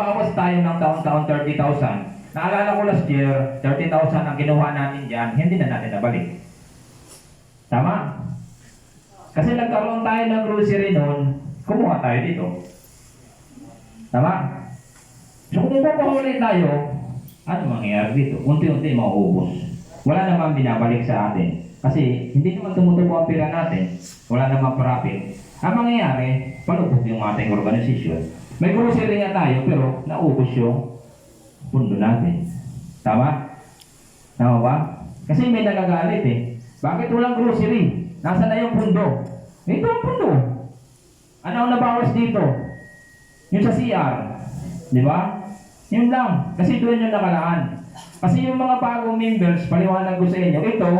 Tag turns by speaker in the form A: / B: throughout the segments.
A: Bawas tayo ng taon-taon 30,000. Naalala ko last year, 30,000 ang kinuha natin dyan, hindi na natin nabalik. Tama? Kasi nagkaroon tayo ng grocery noon, kumuha tayo dito. Tama? So kung papahuli tayo, ano mangyayari dito? Unti-unti mauubos. Wala namang binabalik sa atin. Kasi hindi naman tumutubo ang pera natin. Wala namang profit. Ang mangyayari, palubog yung ating organisasyon. May grocery tayo, pero naubos yung pundo natin. Tama? Tama ba? Kasi may nagagalit eh. Bakit walang grocery? Nasaan na yung pundo? Ito ang pundo. Ano ang nabawas dito? Yung sa CR. Di ba? Yun lang. Kasi doon yung nakalaan. Kasi yung mga bagong members, paliwanag ko sa inyo, ito,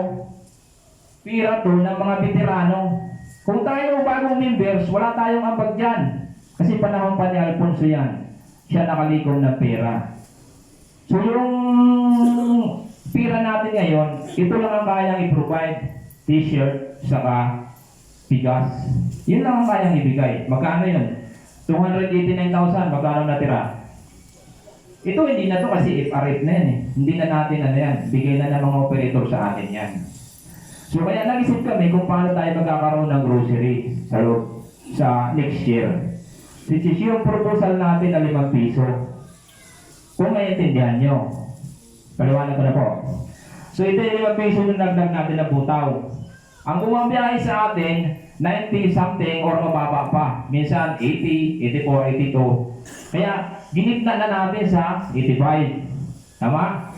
A: pira to ng mga veterano. Kung tayo bagong members, wala tayong ambag dyan. Kasi panahon pa ni Alfonso yan. Siya nakalikom ng pera. So yung pira natin ngayon, ito lang ang kayang i-provide. T-shirt, saka bigas. Yun lang ang kayang ibigay. Magkano yun? 289,000, magkano natira? Ito hindi na to kasi if-arif na yan eh. Hindi na natin ano yan. Bigay na ng mga operator sa atin yan. So kaya nag-isip kami kung paano tayo magkakaroon ng grocery sa loob sa next year. Which is yung proposal natin na 5 piso. Kung naiintindihan nyo. Paliwanag ko na po. So ito yung 5 piso yung nagdag natin na butaw. Ang bumabiyahe sa atin, 90 something or mababa pa. Minsan 80, 84, 82. Kaya ginitna na natin sa 85. Tama?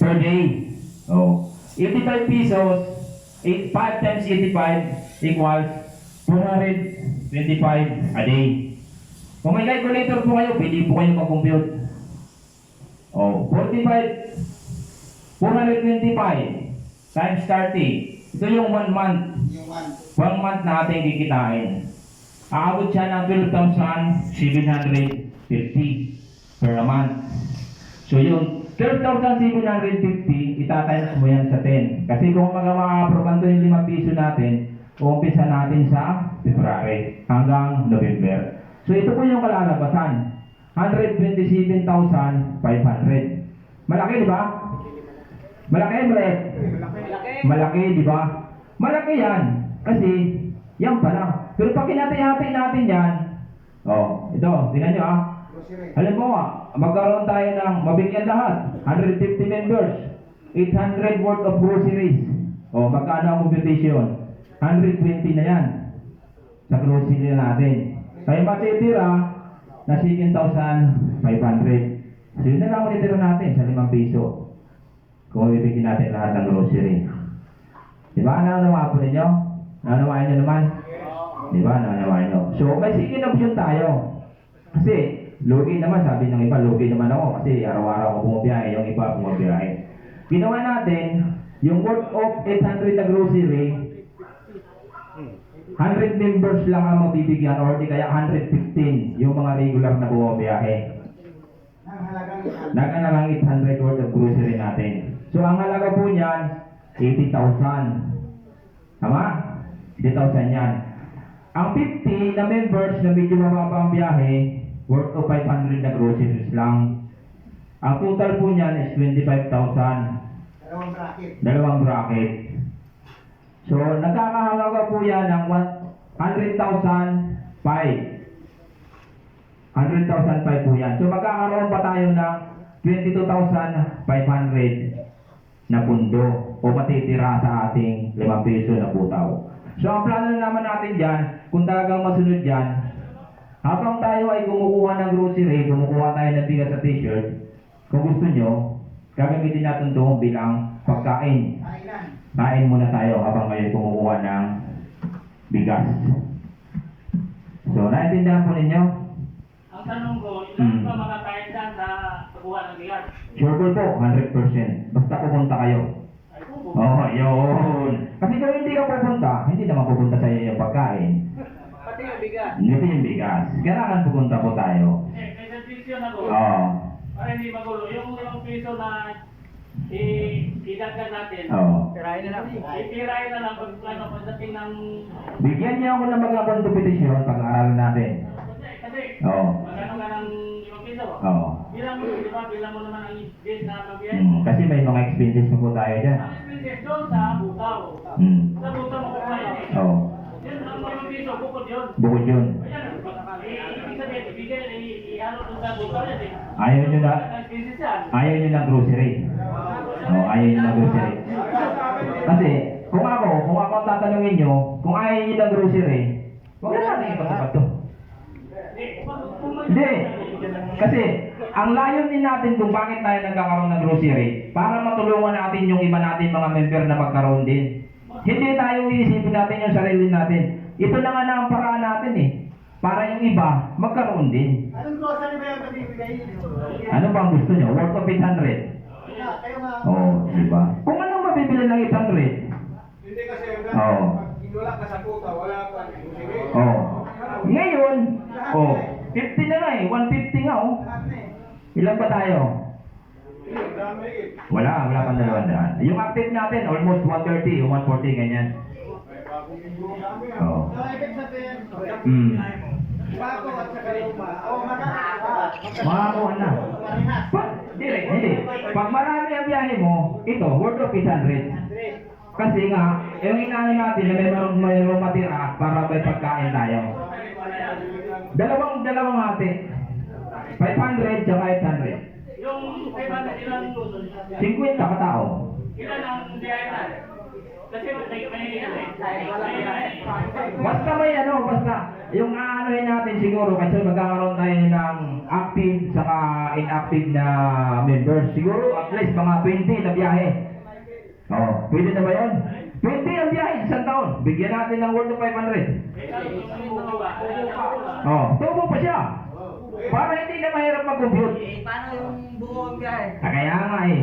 A: Per day. Oh. 85 pesos, 8, 5 times 85 equals 425 a day. Kung may calculator po kayo, pwede po kayo mag-compute. Oh, 45, 425 times 30. Ito yung 1 month.
B: Yung one.
A: 1 month na ating kikitain. Aabot siya ng 12,750 per month. So yung 12,750, itatimes mo yan sa 10. Kasi kung mga makaprobando yung 5 piso natin, uumpisa natin sa February hanggang November. So ito po yung kalalabasan. 127,500. Malaki, di ba? Malaki, maliit? Malaki, di ba? Malaki yan. Kasi, yan pa lang. Pero pag kinati-hati natin yan, oh, ito, tingnan nyo ah. Alam mo ah, magkaroon tayo ng mabigyan lahat. 150 members. 800 worth of groceries. O, magkano ang computation? 120 na yan. Sa grocery natin. Kaya matitira na 7,500. So, yun na lang matitira natin sa 5 piso. Kung ibigin natin lahat ng grocery. Di ba? Nananawa po ninyo? Nananawain nyo naman? Di ba? Nananawain nyo. So, may second option tayo. Kasi, lugi naman, sabi ng iba, lugi naman ako kasi araw-araw ako bumabiyahe, yung iba bumabiyahe. Ginawa natin, yung worth of 800 na grocery, 100 members lang ang mabibigyan or di kaya 115 yung mga regular na bumabiyahe.
B: Ang halagang yan.
A: Naga na lang 800 worth of grocery natin. So, ang halaga po niyan, 80,000. Tama? 80,000 yan. Ang 50 na members na medyo mababa ang biyahe, worth of 500 na groceries lang. Ang total po niyan is 25,000.
B: Dalawang bracket.
A: Dalawang bracket. So, nagkakahalaga po yan ng 100,000 100,005 po yan. So, magkakaroon pa tayo ng 22,500 na pundo o matitira sa ating 5 piso na butaw. So, ang plano naman natin dyan, kung talagang masunod dyan, habang tayo ay kumukuha ng grocery, kumukuha tayo ng bigas sa t-shirt, kung gusto nyo, gagamitin natin ito bilang pagkain. Kain muna tayo habang kayo kumukuha ng bigas. So, naintindihan po ninyo?
C: Ang tanong ko,
A: Hmm.
C: ilan ba makakain dyan sa pagkuha ng bigas?
A: Sure po po, 100%. Basta pupunta kayo.
C: Ay.
A: Oo, oh, yun. Kasi kung hindi ka pupunta, hindi naman pupunta sa iyo yung pagkain.
C: Pati yung bigas.
A: Hindi yung bigas. Kailangan pupunta po tayo.
C: Eh, may suggestion ako.
A: Oo.
C: Para hindi magulo. Yung limang piso na i- idagdag natin.
A: Oo.
C: Itirahin na lang. Itirahin na lang pag ano, pagdating ng...
A: Bigyan niyo ako ng mga kompetisyon pag-aaralan natin.
C: Kasi, kasi
A: Oo.
C: magano ka ng limang piso.
A: Oo.
C: Bilang mo, di ba? Bilang mo naman ang gate na mabiyahe.
A: Mm, kasi may mga expenses pa po tayo dyan.
C: Ang expenses doon sa butaw.
A: Mm.
C: Sa butaw mo yun eh.
A: Oo.
C: Yun, ang mga piso, bukod yun.
A: Bukod yun.
C: Ayan, eh, ibig sabihin, ibigay, i- i-ano doon sa butaw yan eh.
A: Ayaw nyo na,
C: Ang expenses yan.
A: ayaw nyo ng grocery. Oo, ayaw nyo ng grocery. Kasi, kung ako, kung ako ang tatanungin nyo, kung ayaw nyo ng grocery, huwag na natin ipatupad to. Hindi. Kasi, ang layunin natin kung bakit tayo nagkakaroon ng grocery, para matulungan natin yung iba natin mga member na magkaroon din. Hindi tayo iisipin natin yung sarili natin. Ito na nga na ang paraan natin eh. Para yung iba, magkaroon din.
B: Anong grocery ba yung niyo?
A: Ano ba ang gusto nyo? Worth of 800? Oo, oh, di ba? Kung anong mabibili ng 800?
D: Hindi kasi yung
A: Oo.
D: pag wala ka sa puta, wala ka. Sige.
A: Oh. Ngayon, oh, 50 na nga eh. 150 nga oh.
B: Eh.
A: Ilan ba tayo? Wala, wala pang dalawang daan. Yung active natin, almost 130 o 140, ganyan.
D: Ah.
A: Oo.
B: Sabihin,
A: Hmm.
B: bago at saka luma. O, makakasa.
A: Makakuha na.
B: Parehas.
A: Hindi, hindi. Pag marami ang biyahe mo, ito, worth of 800. Kasi nga, yung inaano natin na mayroong mayroong matira para may pagkain tayo. Dalawang dalawang ate. 500 tsaka 800.
C: Yung 500 ilang
A: 50 katao.
C: ilan ang biyahe na?
A: Basta may ano, basta yung aanuhin natin siguro kasi magkakaroon tayo ng active saka inactive na members. Siguro at least mga 20 na biyahe. Oh, pwede na ba yun? 20 ang biyahe sa isang taon. Bigyan natin ng worth of 500.
C: Ikaw, yung bubo ba?
A: Oh, tubo pa siya. Para hindi na mahirap mag-compute.
E: Paano yung buong biyahe?
A: Ah, kaya nga eh.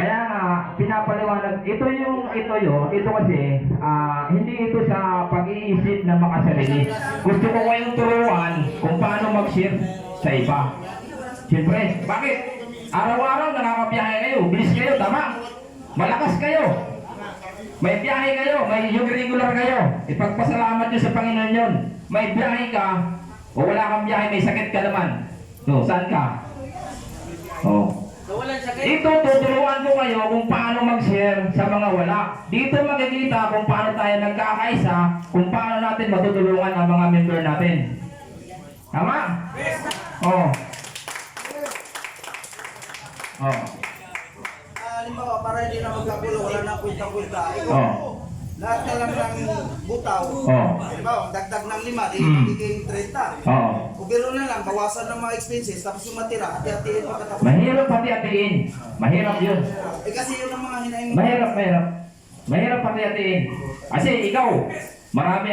A: Kaya nga, pinapaliwanag, ito yung, ito yun, ito kasi, ah, hindi ito sa pag-iisip na makasarili. Gusto ko kayong turuan kung paano mag-share sa iba. Siyempre, bakit? Araw-araw nakakabiyahe kayo, bilis kayo, tama? Malakas kayo. May biyahe kayo, may yung regular kayo. Ipagpasalamat nyo sa Panginoon yun. May biyahe ka, o wala kang biyahe, may sakit ka naman. So, saan ka? Oh. Dito, tuturuan ko kayo kung paano mag-share sa mga wala. Dito makikita kung paano tayo nagkakaisa, kung paano natin matutulungan ang mga member natin. Tama? Oo. Oh.
E: Ah, halimbawa, para hindi na magkagulo, wala na kwenta-kwenta. Ikaw,
A: Oo.
E: Lahat na lang ng butaw.
A: Oo.
E: Halimbawa, dagdag ng lima, di
A: Mm.
E: magiging 30.
A: Oo.
E: O biro na lang, bawasan ng mga expenses, tapos yung matira, hati-hatiin pagkatapos.
A: Mahirap hati-hatiin. Mahirap yun.
E: Eh kasi yun ang mga hinaing
A: Mahirap, mahirap. Mahirap hati-hatiin. Kasi ikaw, marami